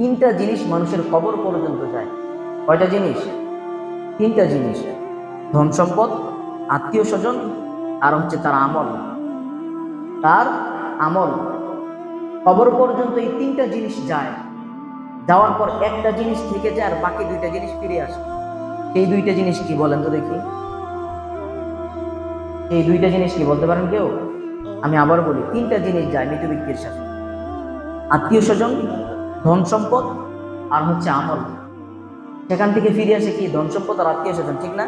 তিনটা জিনিস মানুষের কবর পর্যন্ত যায়। কয়টা জিনিস? তিনটা জিনিস। ধন সম্পদ, আত্মীয় স্বজন, আর হচ্ছে তার আমল। তার আমল। কবর পর্যন্ত এই তিনটা জিনিস যায়। যাওয়ার পর একটা জিনিস থেকে যায় আর বাকি দুইটা জিনিস ফিরে আসে। সেই দুইটা জিনিস কি বলেন তো দেখি। এই দুইটা জিনিস কি বলতে পারেন কেউ? আমি আবার বলি, তিনটা জিনিস যায় মৃত ব্যক্তির সাথে। আত্মীয় স্বজন ধন সম্পদ আর হচ্ছে আমল। সেখান থেকে ফিরে আসে কি ধন সম্পদ আর আত্মীয় স্বজন, ঠিক না?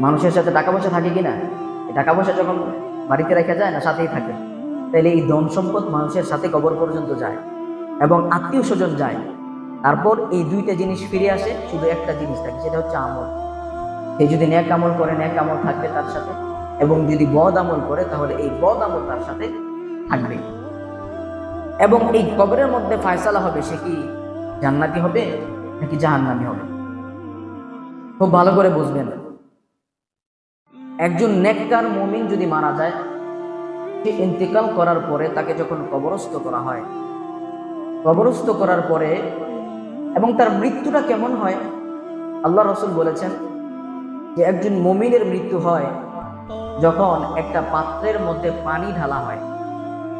মানুষের সাথে টাকা পয়সা থাকে কিনা? এই টাকা পয়সা যখন বাড়িতে রেখা যায় না, সাথেই থাকে। তাহলে এই ধন সম্পদ মানুষের সাথে কবর পর্যন্ত যায় এবং আত্মীয় স্বজন যায়। তারপর এই দুইটা জিনিস ফিরে আসে, শুধু একটা জিনিস থাকে, সেটা হচ্ছে আমল। সে যদি ন্যাক আমল করে, ন্যাক আমল থাকবে তার সাথে এবং যদি বদ আমল করে, তাহলে এই বদ আমল তার সাথে থাকবে এবং এই কবরের মধ্যে ফায়সালা হবে সে কি জান্নাতি হবে নাকি জাহান্নামি হবে? খুব ভালো করে বুঝবেন। একজন নেককার মুমিন যদি মারা যায়, সে ইন্তেকাল করার পরে তাকে যখন কবরস্থ করা হয়, কবরস্থ করার পরে এবং তার মৃত্যুটা কেমন হয়? আল্লাহ রসুল বলেছেন যে একজন মমিনের মৃত্যু হয় যখন একটা পাত্রের মধ্যে পানি ঢালা হয়।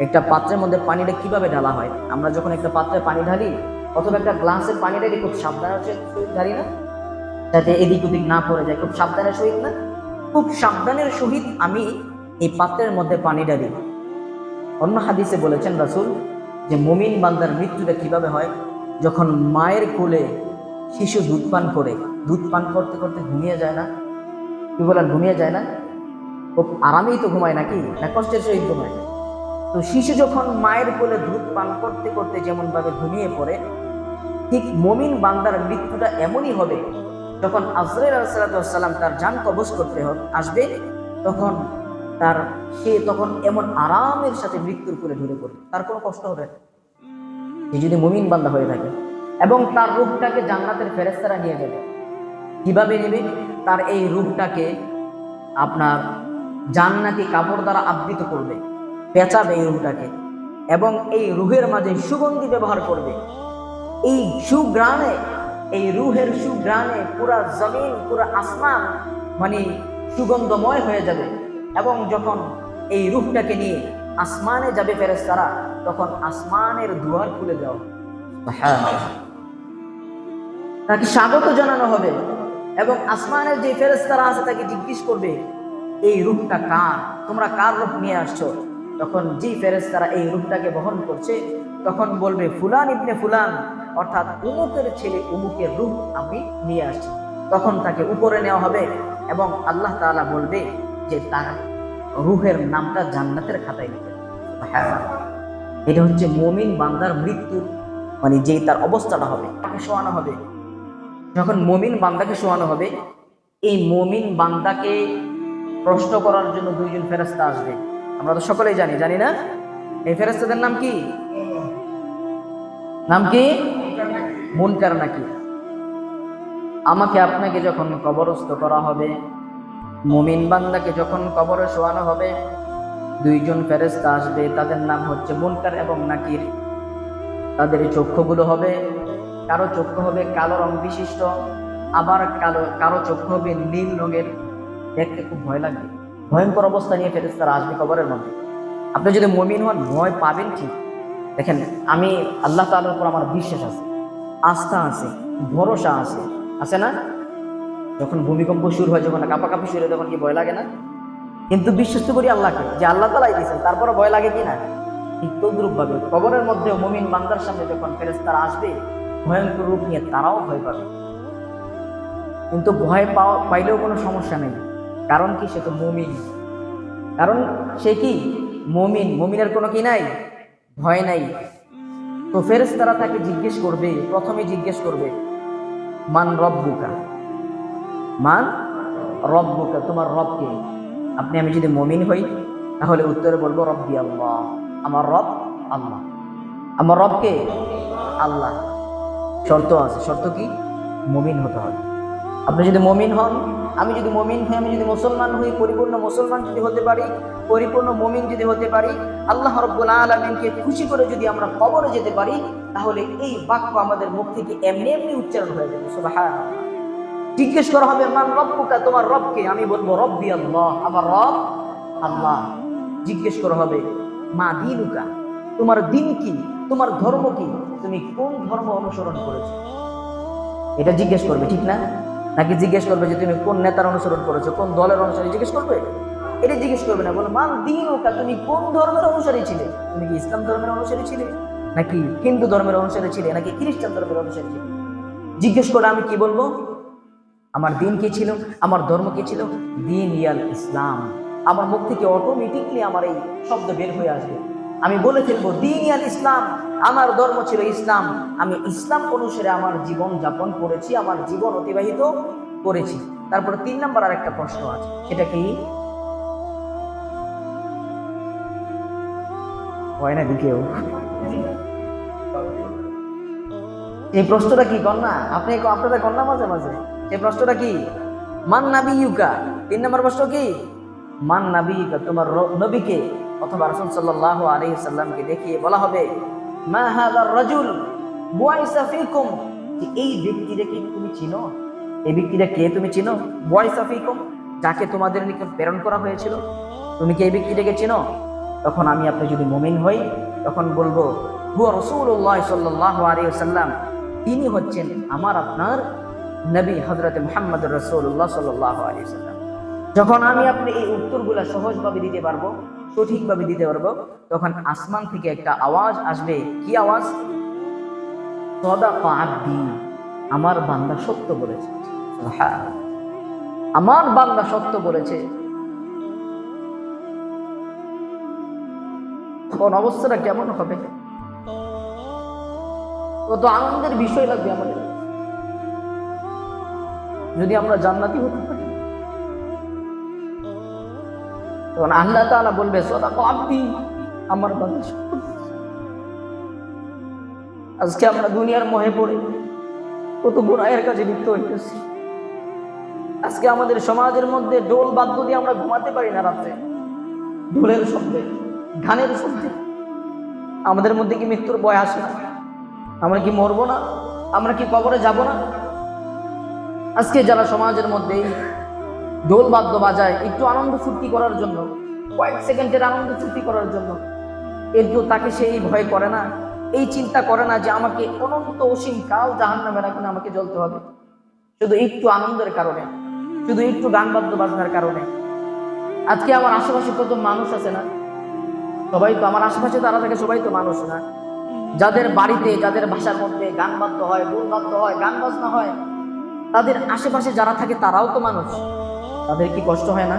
একটা পাত্রের মধ্যে পানিটা কীভাবে ঢালা হয়? আমরা যখন একটা পাত্রে পানি ঢালি, অথবা একটা গ্লাসের পানি ঢালি, খুব সাবধানের সহিত ঢালি না? যাতে এদিক ওদিক না পড়ে যায়, খুব সাবধানের সহিত না? খুব সাবধানের সহিত আমি এই পাত্রের মধ্যে পানি ঢালি। অন্য হাদিসে বলেছেন রাসুল যে, মুমিন বান্দার মৃত্যুটা কীভাবে হয়? যখন মায়ের কোলে শিশু দুধ পান করে, দুধ পান করতে করতে ঘুমিয়ে যায় না? কি বলেন ঘুমিয়ে যায় না? খুব আরামেই তো ঘুমায় নাকি? না কষ্টের সহিত ঘুমায়? তো শিশু যখন মায়ের কোলে দুধ পান করতে করতে যেমনভাবে ঘুমিয়ে পড়ে, ঠিক মমিন বান্দার মৃত্যুটা এমনই হবে। যখন আজরাইল আলাইসালাম তার যান কবজ করতে আসবে, তখন তার, সে তখন এমন আরামের সাথে মৃত্যুর কোলে ঢুকে পড়বে। তার কোনো কষ্ট হবে না। সে যদি মুমিন বান্দা হয়ে থাকে এবং তার রূপটাকে জান্নাতের ফেরেস্তারা নিয়ে যাবে কীভাবে নেবে? তার এই রূপটাকে আপনার জান্নাতি কাপড় দ্বারা আবৃত করবে। পেঁচাবে এই রুহটাকে এবং এই রুহের মাঝে সুগন্ধি ব্যবহার করবে। এই সুগ্রাণে এই রুহের সুগ্রাণে পুরা জমিন পুরা আসমান মানে সুগন্ধময় হয়ে যাবে। এবং যখন এই রুহটাকে নিয়ে আসমানে যাবে ফেরেস্তারা তখন আসমানের দুয়ার খুলে দেওয়া তাকে স্বাগত জানানো হবে। এবং আসমানের যে ফেরেস্তারা আছে তাকে জিজ্ঞেস করবে এই রূপটা কার? তোমরা কার রূপ নিয়ে আসছো? তখন যে ফেরেস্তারা এই রূপটাকে বহন করছে, তখন বলবে, ফুলান ইবনে ফুলান। অর্থাৎ উমুকের ছেলে উমুকের রূপ আমি নিয়ে আসছি। তখন তাকে উপরে নেওয়া হবে এবং আল্লাহ তাআলা বলবে যে, তার রুহের নামটা জান্নাতের খাতায় লিখে হ্যাঁ এটা হচ্ছে মমিন বান্দার মৃত্যু মানে যেই তার অবস্থাটা হবে, তাকে শোয়ানো হবে। যখন মমিন বান্দাকে শোয়ানো হবে, এই মমিন বান্দাকে প্রশ্ন করার জন্য দুইজন ফেরেস্তা আসবে। আমরা তো সকলেই জানি জানি না? এই ফেরেস্তাদের নাম কি? নাম কি? মুনকার নাকি? আমাকে আপনাকে যখন কবরস্থ করা হবে, মুমিন বান্দাকে যখন কবরে শোয়ানো হবে, দুইজন ফেরেস্তা আসবে, তাদের নাম হচ্ছে মুনকার এবং নাকির। তাদের চক্ষুগুলো হবে, কারও চক্ষু হবে কালো রং বিশিষ্ট, আবার কালো, কারও চক্ষু হবে নীল রঙের। দেখতে খুব ভয় লাগবে। ভয়ঙ্কর অবস্থা নিয়ে ফেরেস্তারা আসবে কবরের মধ্যে। আপনি যদি মমিন হন, ভয় পাবেন ঠিক। দেখেন, আমি আল্লাহ তাআলার উপর আমার বিশ্বাস আছে, আস্থা আছে, ভরসা আছে। আছে না? যখন ভূমিকম্প শুরু হয়, যখন কাঁপাকাঁপি শুরু হয়, তখন কি ভয় লাগে না? কিন্তু বিশ্বাস তো করি আল্লাহকে, যে আল্লাহ তালাই দিয়েছেন তারপরে ভয় লাগে কি না? ঠিক তদ্রুপ ভাবে কবরের মধ্যে মমিন বান্দার সামনে যখন ফেরেস্তারা আসবে, ভয়ঙ্কর রূপ নিয়ে তারাও ভয় পাবে। কিন্তু ভয় পাওয়া, পাইলেও কোনো সমস্যা নেই। কারণ কি? সে তো মমিন। কারণ সে কি? মমিন। মমিনের কোনো কি নাই? ভয় নাই। তো ফেরেস্তারা তাকে জিজ্ঞেস করবে, প্রথমে জিজ্ঞেস করবে, মান রব রব্বুকা? মান রব রব্বুকা? তোমার রবকে আপনি, আমি যদি মমিন হই, তাহলে উত্তরে বলব রব রব্বি আল্লাহ। আমার রব আল্লাহ। আমার রবকে আল্লাহ। শর্ত আছে। শর্ত কি? মমিন হতে হবে। আপনি যদি মমিন হন, আমি যদি মমিন হই, আমি যদি মুসলমান হই, পরিপূর্ণ মুসলমান যদি হতে পারি, পরিপূর্ণ মমিন যদি হতে পারি, আল্লাহ রব্বুল আলমিনকে খুশি করে যদি আমরা কবরে যেতে পারি, তাহলে এই বাক্য আমাদের মুখ থেকে এমনি এমনি উচ্চারণ হয়ে যাবে, সুবহানাল্লাহ। জিজ্ঞেস করা হবে, মান রব্বুকা? তোমার রবকে। আমি বলব, রব্বি আল্লাহ, আমার রব আল্লাহ। জিজ্ঞেস করা হবে, মা দিনুকা? তোমার দিন কি? তোমার ধর্ম কি? তুমি কোন ধর্ম অনুসরণ করেছ? এটা জিজ্ঞেস করবে, ঠিক না? নাকি জিজ্ঞেস করবে যে তুমি কোন নেতার অনুসরণ করেছ, কোন দলের অনুসারী? জিজ্ঞেস করবে? এটা জিজ্ঞেস করবে না, বলে মান দিন তুমি কোন ধর্মের অনুসারী ছিলে? তুমি কি ইসলাম ধর্মের অনুসারী ছিলে? নাকি হিন্দু ধর্মের অনুসারী ছিলে? নাকি খ্রিস্টান ধর্মের অনুসারী ছিলে? জিজ্ঞেস করে আমি কি বলব? আমার দিন কি ছিল? আমার ধর্ম কি ছিল? দিন ইয়াল ইসলাম। আমার মুখ থেকে অটোমেটিকলি আমার এই শব্দ বের হয়ে আসবে। আমি বলে ফেলব, দিন ইয়াল ইসলাম, আমার ধর্ম ছিল ইসলাম। আমি ইসলাম অনুসারে আমার জীবন যাপন করেছি, আমার জীবন অতিবাহিত করেছি। তারপরে তিন নাম্বার আর একটা প্রশ্ন আছে, সেটা কি? হয় না কেউ? এই প্রশ্নটা কি কন্যা? আপনি আপনারা কন্যা মাঝে মাঝে? এই প্রশ্নটা কি? মান নাবি ইউকা তিন নম্বর প্রশ্ন কি? মান নাবি ইউকা তোমার নবীকে অথবা রাসূল সাল্লাল্লাহু আলাইহি সাল্লামকে দেখিয়ে বলা হবে, মা হাযার রাজুল যে এই তুমি চিনো? এই ব্যক্তিটা কে তুমি চিনো? বুয়াইসা ফিকুম, যাকে তোমাদের নিকট প্রেরণ করা হয়েছিল। তুমি কি এই ব্যক্তিটাকে চিনো? তখন আমি আপনি যদি মুমিন হই, তখন বলব, হুয়া রাসূলুল্লাহ সাল্লাল্লাহু আলাইহি সাল্লাম তিনি হচ্ছেন আমার আপনার নবী হজরত মোহাম্মদ রসুল্লাহ সাল্লাহ সাল্লাম যখন আমি আপনি এই উত্তরগুলা সহজভাবে দিতে পারব সঠিকভাবে দিতে পারব। তখন আসমান থেকে একটা আওয়াজ আসবে। কি আওয়াজ? সদা আব্দি আমার বান্দা সত্য বলেছে। হ্যাঁ আমার বান্দা সত্য বলেছে। তখন অবস্থাটা কেমন হবে? কত আনন্দের বিষয় লাগবে আমাদের। যদি আমরা জান্নাতি হতে পারি। তখন আল্লাহ তাআলা বলবে সদা আব্দি, আমার বান্দা আজকে আমরা দুনিয়ার মহে পড়ে, কত গুনাহের কাছে লিপ্ত হইতেছি আজকে আমাদের সমাজের মধ্যে ডোল বাদ্য দিয়ে আমরা ঘুমাতে পারি না রাত্রে। ঢোলের শব্দে, গানের শব্দে। আমাদের মধ্যে কি মৃত্যুর ভয় আসে না? আমরা কি মরবো না? আমরা কি কবরে যাব না? আজকে যারা সমাজের মধ্যে ঢোল বাদ্য বাজায়, একটু আনন্দ ফুর্তি করার জন্য, কয়েক সেকেন্ডের আনন্দ ফুর্তি করার জন্য। কিন্তু তাকে সে এই ভয় করে না, এই চিন্তা করে না যে আমাকে অনন্ত অসীম কাল জাহান নামের এখন আমাকে জ্বলতে হবে। শুধু একটু আনন্দের কারণে, শুধু একটু গান বাদ্য বাজনার কারণে। আজকে আমার আশেপাশে কত মানুষ আছে না? সবাই তো আমার আশেপাশে তারা থাকে, সবাই তো মানুষ না। যাদের বাড়িতে, যাদের ভাষার মধ্যে গান বাদ্য হয় গুণ বাদ্য হয় গান বাজনা হয়, তাদের আশেপাশে যারা থাকে তারাও তো মানুষ। তাদের কি কষ্ট হয় না?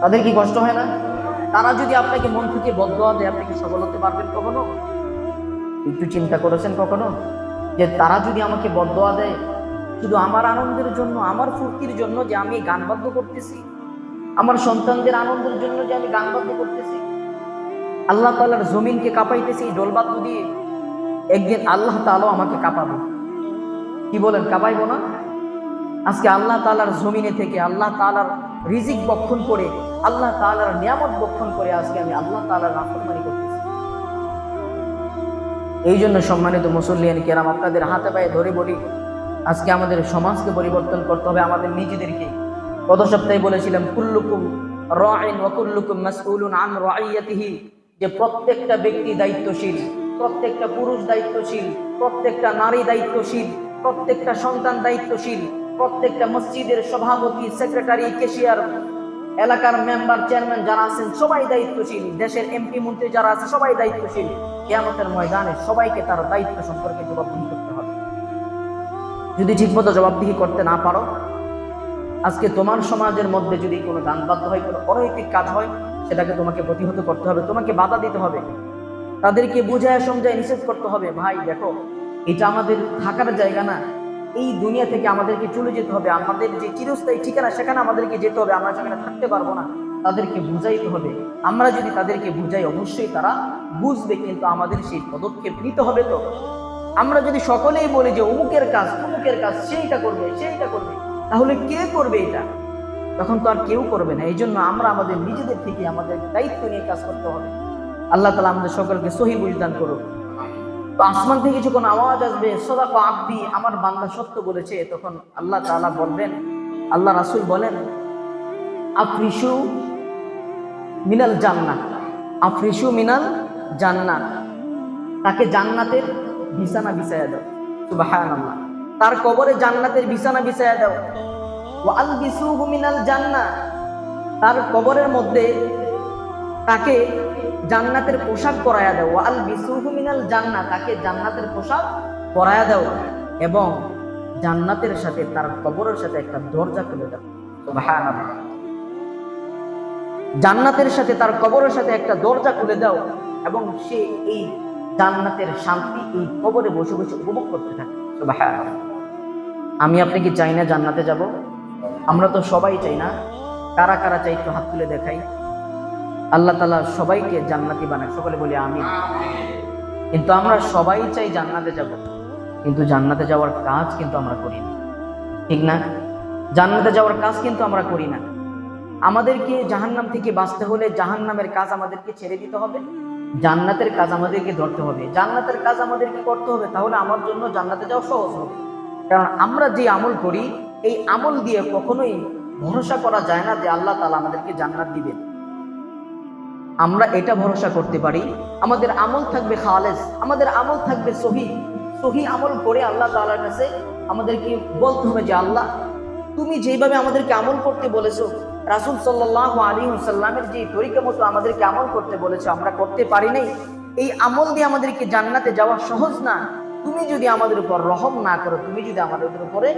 তাদের কি কষ্ট হয় না? তারা যদি আপনাকে মন থেকে বদয়া দেয়, আপনি কি সফল হতে পারবেন কখনো? একটু চিন্তা করেছেন কখনো? যে তারা যদি আমাকে বদয়া দেয়, শুধু আমার আনন্দের জন্য, আমার ফুর্তির জন্য যে আমি গান বাদ্য করতেছি? আমার সন্তানদের আনন্দের জন্য যে আমি গান বাদ্য করতেছি? আল্লাহ তালার জমিনকে কাঁপাইতেছি এই ডোলবাদ্য দিয়ে। একদিন আল্লাহ তালাও আমাকে কাঁপাবে। কি বলেন, কাঁপাইবো না? আজকে আল্লাহ তালার জমিনে থেকে আল্লাহ তালার রিজিক বক্ষণ করে, আল্লাহ তালার নিয়ামত বক্ষণ করে আজকে আমি আল্লাহ তালার নাফরমানি করতেছি। এই জন্য সম্মানিত মুসল্লিয়ান কেরাম, আপনাদের হাতে পায়ে ধরে বলি, আজকে আমাদের সমাজকে পরিবর্তন করতে হবে আমাদের নিজেদেরকে। গত সপ্তাহে বলেছিলাম, কুল্লুকুম রাইন ওয়া কুল্লুকুম মাসউলুন আন রাইয়াতিহি। যে প্রত্যেকটা ব্যক্তি দায়িত্বশীল, প্রত্যেকটা পুরুষ দায়িত্বশীল, প্রত্যেকটা নারী দায়িত্বশীল, প্রত্যেকটা সন্তান দায়িত্বশীল প্রত্যেকটা মসজিদের সভাপতি সেক্রেটারি কেশিয়ার এলাকার মেম্বার চেয়ারম্যান যারা আছেন, সবাই দায়িত্বশীল। দেশের এমপি মন্ত্রী যারা আছে, সবাই দায়িত্বশীল। কেয়ামতের ময়দানে সবাইকে তার দায়িত্ব সম্পর্কে জবাবদিহি করতে হবে। যদি ঠিকমতো জবাবদিহি করতে না পারো, আজকে তোমার সমাজের মধ্যে যদি কোনো গান বাদ্য হয়, কোনো অনৈতিক কাজ হয়, সেটাকে তোমাকে প্রতিহত করতে হবে, তোমাকে বাধা দিতে হবে। তাদেরকে বুঝায় সমঝায় নিষেধ করতে হবে। ভাই, দেখো, এটা আমাদের থাকার জায়গা না। এই দুনিয়া থেকে আমাদেরকে চলে যেতে হবে। আমাদের যে চিরস্থায়ী ঠিকানা, সেখানে আমাদেরকে যেতে হবে। আমরা সেখানে থাকতে পারব না। তাদেরকে বুঝাইতে হবে। আমরা যদি তাদেরকে বুঝাই, অবশ্যই তারা বুঝবে, কিন্তু আমাদের সেই পদক্ষেপ নিতে হবে তো। আমরা যদি সকলেই বলি যে অমুকের কাজ অমুকের কাজ, সেইটা করবে সেইটা করবে, তাহলে কে করবে এটা? তখন তো আর কেউ করবে না। এই জন্য আমরা আমাদের নিজেদের থেকে আমাদের দায়িত্ব নিয়ে কাজ করতে হবে। আল্লাহ তালা আমাদের সকলকে সহি বুঝদান করুক। তো আসমান থেকে যখন আওয়াজ আসবে, সদাক আব্দি আমার বান্দা সত্য বলেছে। তখন আল্লাহ তাআলা বলবেন, আল্লাহ রাসুল বলেন, আফরিসু মিনাল জান্নাত আফরিসু মিনাল জান্নাত তাকে জান্নাতের বিছানা বিছায়া দাও। সুবহানাল্লাহ। তার কবরে জান্নাতের বিছানা বিছায়া দাও। আল আলবিসুহু মিনাল জান্নাহ তার কবরের মধ্যে তাকে জান্নাতের পোশাক পরায়া দাও। আল আলবিসুহু মিনাল জান্নাহ, তাকে জান্নাতের পোশাক পরায়া দাও এবং জান্নাতের সাথে তার কবরের সাথে একটা দরজা খুলে দাও। জান্নাতের সাথে তার কবরের সাথে একটা দরজা খুলে দাও এবং সে এই জান্নাতের শান্তি এই কবরে বসে বসে উপভোগ করতে থাকে। আমি আপনি কি চাই না জান্নাতে যাব? আমরা তো সবাই চাই না। কারা কারা চাই একটু হাত তুলে দেখাই। আল্লাহ তালা সবাইকে জান্নাতি বানায় সকলে বলি আমি কিন্তু আমরা সবাই চাই জান্নাতে যাব। কিন্তু জান্নাতে যাওয়ার কাজ কিন্তু আমরা করি না। ঠিক না? জান্নাতে যাওয়ার কাজ কিন্তু আমরা করি না। আমাদেরকে জাহান্নাম থেকে বাঁচতে হলে জাহান্নামের কাজ আমাদেরকে ছেড়ে দিতে হবে। জান্নাতের কাজ আমাদেরকে ধরতে হবে। জান্নাতের কাজ আমাদেরকে করতে হবে, তাহলে আমার জন্য জান্নাতে যাওয়া সহজ হবে। কারণ আমরা যে আমল করি, এই আমল দিয়ে কখনোই ভরসা করা যায় না যে আল্লাহ তালা আমাদেরকে জান্নাত দিবেন। আমরা এটা ভরসা করতে পারি। আমাদের আমল থাকবে খালেস, আমাদের আমল থাকবে সহি। সহি আমল করে আল্লাহ তাআলার কাছে আমাদেরকে বলতে হবে যে, আল্লাহ, তুমি যেভাবে আমাদেরকে আমল করতে বলেছ, রাসূল সাল্লাল্লাহু আলাইহি ওয়াসাল্লামের যে তরিকা মতো আমাদেরকে আমল করতে বলেছ, আমরা করতে পারি নাই। এই আমল দিয়ে আমাদেরকে জান্নাতে যাওয়া সহজ না। তুমি যদি আমাদের উপর রহম না করো, তুমি যদি আমাদের উপরে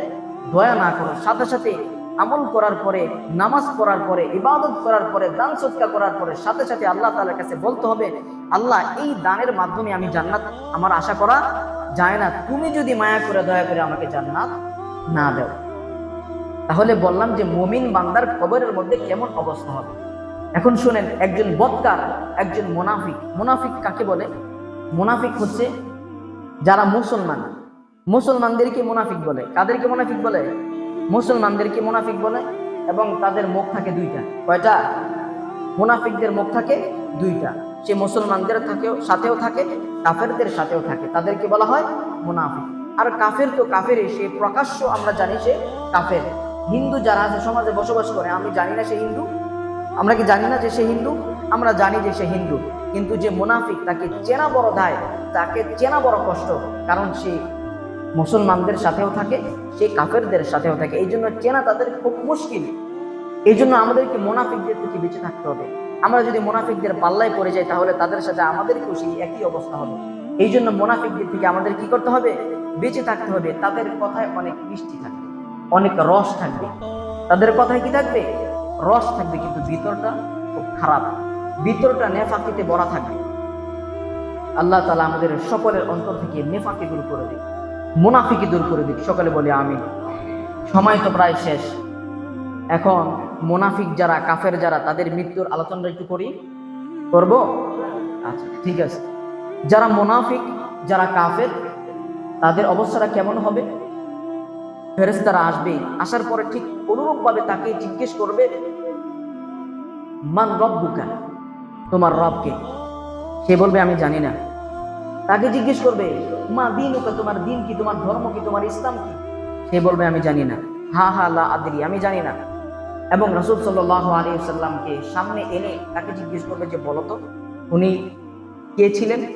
দয়া না করো, সাথে সাথে আমল করার পরে, নামাজ পড়ার পরে, ইবাদত করার পরে, দান সৎকা করার পরে, সাথে সাথে আল্লাহ তাআলার কাছে বলতে হবে, আল্লাহ, এই দানের মাধ্যমে আমি জান্নাত আমার আশা করা যায় না। তুমি যদি মায়া করে, দয়া করে আমাকে জান্নাত না দেও। তাহলে বললাম যে, মমিন বান্দার কবরের মধ্যে কেমন অবস্থা হবে? এখন শুনেন, একজন বদকার একজন মোনাফিক। মোনাফিক কাকে বলে? মোনাফিক হচ্ছে যারা মুসলমান। মুসলমানদেরকে মুনাফিক বলে। কাদেরকে মুনাফিক বলে? মুসলমানদেরকে মুনাফিক বলে? এবং তাদের মুখ থাকে দুইটা। কয়টা? মুনাফিকদের মুখ থাকে দুইটা। সে মুসলমানদের থাকেও, সাথেও থাকে, কাফেরদের সাথেও থাকে। তাদেরকে বলা হয়? মুনাফিক। আর কাফের তো কাফেরই, সে প্রকাশ্য আমরা জানি সে কাফের। হিন্দু যারা আছে, সমাজে বসবাস করে, আমি জানি না সে হিন্দু। আমরা কি জানি না যে সে হিন্দু? আমরা জানি যে সে হিন্দু। কিন্তু যে মুনাফিক তাকে চেনা বড় দায়, তাকে চেনা বড় কষ্ট। কারণ সে মুসলমানদের সাথেও থাকে সে কাফেরদের সাথেও থাকে। এই জন্য চেনা তাদের খুব মুশকিল। এই জন্য আমাদেরকে মোনাফিকদের থেকে বেঁচে থাকতে হবে। আমরা যদি মোনাফিকদের পাল্লায় পড়ে যাই, তাহলে তাদের সাথে আমাদেরকেও সেই একই অবস্থা হবে। এই জন্য মোনাফিকদের থেকে আমাদের কি করতে হবে? বেঁচে থাকতে হবে। তাদের কথায় অনেক মিষ্টি থাকবে, অনেক রস থাকবে। তাদের কথায় কি থাকবে? রস থাকবে, কিন্তু ভিতরটা খুব খারাপ। ভিতরটা নেফাকিতে ভরা থাকবে। আল্লাহ তালা আমাদের সকলের অন্তর থেকে নেফাকি দূর করে দিক মুনাফিকি দূর করে দিক। সকলে বলে আমি সময় তো প্রায় শেষ। এখন মোনাফিক যারা, কাফের যারা, তাদের মৃত্যুর আলোচনা একটু করি। করব? আচ্ছা ঠিক আছে। যারা মোনাফিক, যারা কাফের, তাদের অবস্থাটা কেমন হবে? ফেরেস্তারা আসবে। আসার পরে ঠিক অনুরূপভাবে তাকে জিজ্ঞেস করবে, মান রব্বুকা? তোমার রবকে। সে বলবে, আমি জানি না। তাকে জিজ্ঞেস করবে, মা, দিন ওকে তোমার দিন কি? তোমার ধর্ম কি? তোমার ইসলাম কি? সে বলবে, আমি জানি না। হা হা, লা আদরি, আমি জানি না। এবং রসুল সাল্লাহ আলী সাল্লামকে সামনে এনে তাকে জিজ্ঞেস করবে যে, বলো তো, উনি কে ছিলেন?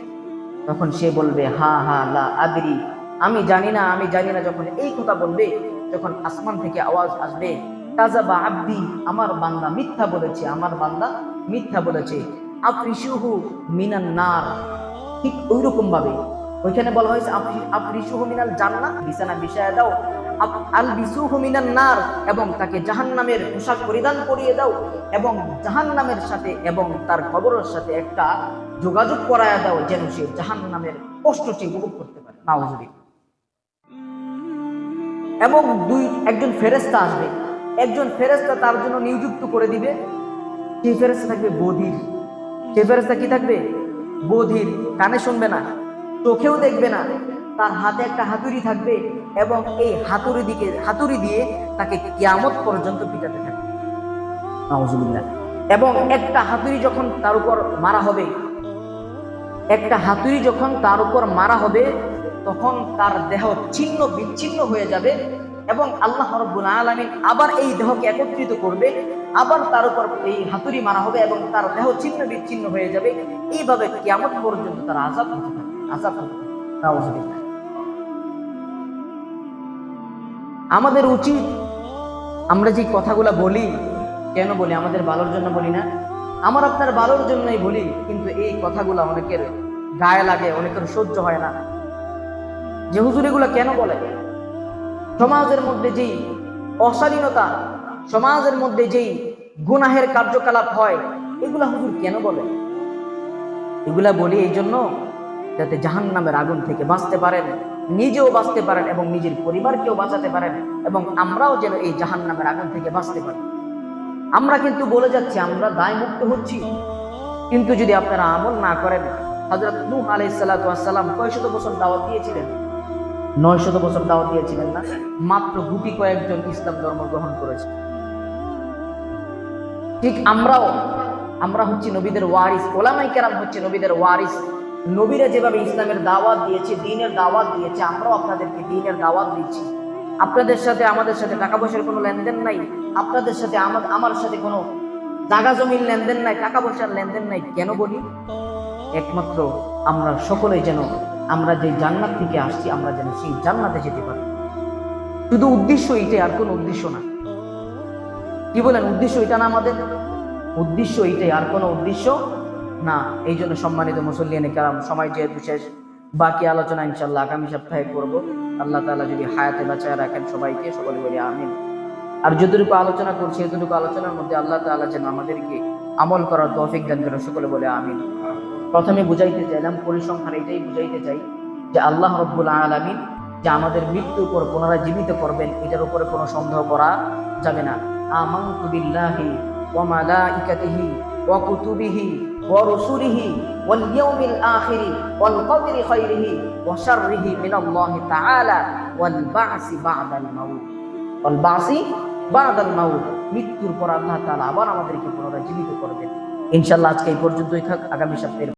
তখন সে বলবে, হা হা, লা আদরি, আমি জানি না, আমি জানি না। যখন এই কথা বলবে, যখন আসমান থেকে আওয়াজ আসবে তাজা বা আব্দি, আমার বান্দা মিথ্যা বলেছে, আমার বান্দা মিথ্যা বলেছে। আফরিসুহু মিনান নার। ঠিক ওই রকম ভাবে। ওইখানে বলা হয়েছে আফরি- আফরিসুহু মিনাল জান্নাহ বিছানা বিছায়া দাও। আল বিসুহু মিনান নার এবং তাকে জাহান্নামের পোশাক পরিধান করিয়ে দাও এবং জাহান্নামের সাথে এবং তার কবরের সাথে একটা যোগাযোগ করায়া দাও যেন সে জাহান্নামের কষ্টটি উপভোগ করতে পারে। নাউজুবিল্লাহ। এবং দুই, একজন ফেরেস্তা আসবে। একজন ফেরেস্তা তার জন্য নিযুক্ত করে দিবে। সেই ফেরেস্তা থাকবে বধির। সেই ফেরেস্তা কি থাকবে? বধির, কানে শুনবে না, চোখেও দেখবে না। তার হাতে একটা হাতুড়ি থাকবে এবং এই হাতুড়ি দিকে হাতুড়ি দিয়ে তাকে কিয়ামত পর্যন্ত পিটাতে থাকবে। এবং একটা হাতুড়ি যখন তার উপর মারা হবে, একটা হাতুড়ি যখন তার উপর মারা হবে, তখন তার দেহ ছিন্ন, বিচ্ছিন্ন হয়ে যাবে। এবং আল্লাহ রব্বুল আলমিন আবার এই দেহকে একত্রিত করবে, আবার তার উপর এই হাতুড়ি মারা হবে এবং তার দেহ ছিন্ন বিচ্ছিন্ন হয়ে যাবে। এইভাবে কেমন পর্যন্ত তার আজাব হতে থাকে আজাব হতে নাউজুবিল্লাহ। আমাদের উচিত, আমরা যে কথাগুলো বলি, কেন বলি? আমাদের ভালোর জন্য বলি না? আমার আপনার ভালোর জন্যই বলি, কিন্তু এই কথাগুলো অনেকের গায়ে লাগে, অনেকের সহ্য হয় না। যে হুজুর এগুলো কেন বলে? সমাজের মধ্যে যেই অশালীনতা, সমাজের মধ্যে যেই গুনাহের কার্যকলাপ হয়, এগুলা হুজুর কেন বলে? এগুলা বলি এই জন্য যাতে জাহান নামের আগুন থেকে বাঁচতে পারেন, নিজেও বাঁচতে পারেন এবং নিজের পরিবারকেও বাঁচাতে পারেন এবং আমরাও যেন এই জাহান নামের আগুন থেকে বাঁচতে পারি। আমরা কিন্তু বলে যাচ্ছি, আমরা দায় মুক্ত হচ্ছি। কিন্তু যদি আপনারা আমল না করেন হজরত নূহ আলাই সাল্লাম কয়শত বছর দাওয়াত দিয়েছিলেন? নয় শত বছর দাওয়াত দিয়েছিলেন না? মাত্র গুটি কয়েকজন ইসলাম ধর্ম গ্রহণ করেছে। ঠিক আমরাও, আমরা হচ্ছি নবীদের ওয়ারিস, ওলামাই কেরাম হচ্ছে নবীদের ওয়ারিস। নবীরা যেভাবে ইসলামের দাওয়াত দিয়েছে, দিনের দাওয়াত দিয়েছে, আমরাও আপনাদেরকে দিনের দাওয়াত দিচ্ছি। আপনাদের সাথে, আমাদের সাথে টাকা পয়সার কোনো লেনদেন নাই, আপনাদের সাথে আমার আমার সাথে কোনো জাগা জমির লেনদেন নাই, টাকা পয়সার লেনদেন নাই, কেন বলি? একমাত্র আমরা সকলেই যেন আমরা যে জান্নাত থেকে আসছি, আমরা যেন সেই জান্নাতে যেতে পারি। শুধু উদ্দেশ্য এটাই আর কোনো উদ্দেশ্য না। কি বলেন, উদ্দেশ্য এটা না আমাদের? উদ্দেশ্য এইটাই, আর কোনো উদ্দেশ্য না। এই জন্য সম্মানিত মুসল্লিয়ানে কারাম, সময় যেহেতু শেষ, বাকি আলোচনা ইনশাল্লাহ আগামী সপ্তাহে করব। আল্লাহ তাআলা যদি হায়াতে বাঁচায় রাখেন সবাইকে, সকলে বলি আমিন। আর যতটুকু আলোচনা করছি, এতটুকু আলোচনার মধ্যে আল্লাহ তাআলা যেন আমাদেরকে আমল করার তৌফিক দান করেন সকলে বলে আমিন। প্রথমে বুঝাইতে চাইলাম পরিসংখ্যান এটাই বুঝাইতে চাই যে আল্লাহ রব্বুল আলামিন যে আমাদের মৃত্যুর পর পুনরায় জীবিত করবেন, এটার উপরে কোনো সন্দেহ করা যাবে না। আমানতু বিল্লাহি ওয়া মালাইকাতিহি ওয়া কুতুবিহি ওয়া রুসুলিহি ওয়াল আখিরি ওয়াল কদরি খাইরিহি ওয়া শাররিহি মিনাল্লাহি তাআলা ওয়াল বা'সি বা'দাল মাউত। ওয়াল বা'সি বা'দাল মাউত। মৃত্যুর পর আল্লাহ তাআলা আবার আমাদেরকে পুনরায় জীবিত করবেন। ইনশাআল্লাহ আজকে এই পর্যন্তই থাক। আগামী সপ্তাহে